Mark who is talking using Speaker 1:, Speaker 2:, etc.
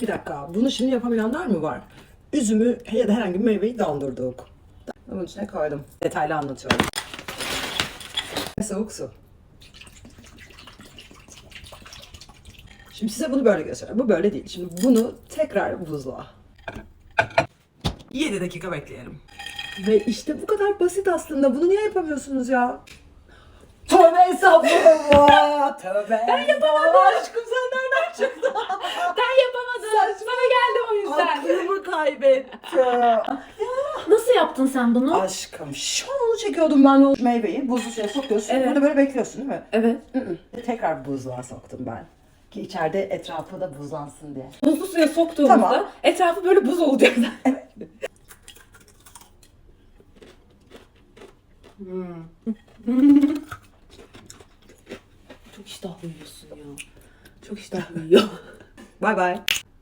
Speaker 1: Bir dakika. Bunu şimdi yapabilenler mi var? Üzümü ya da herhangi bir meyveyi dondurduk. Bunun içine koydum. Detaylı anlatıyorum. Soğuk su. Şimdi size bunu böyle göstereyim. Bu böyle değil. Şimdi bunu tekrar buzluğa. 7 dakika bekleyelim. Ve işte bu kadar basit aslında. Bunu niye yapamıyorsunuz ya? Tövbe estağfurullah. Tövbe. Ben yapamadım. Aşkım sen kaybettim.
Speaker 2: Nasıl yaptın sen bunu?
Speaker 1: Aşkım şu an onu çekiyordum ben o meyveyi. Buzlu suya sokuyorsun.
Speaker 2: Evet.
Speaker 1: Burada böyle bekliyorsun değil mi?
Speaker 2: Evet.
Speaker 1: Tekrar buzluğa soktum ben. Ki içeride etrafı da buzlansın diye.
Speaker 2: Buzlu suya soktuğumuzda
Speaker 1: Tamam.
Speaker 2: etrafı böyle buz olacak. Çok iştahlı yiyorsun ya. Çok iştahlı yiyor.
Speaker 1: Bay bay.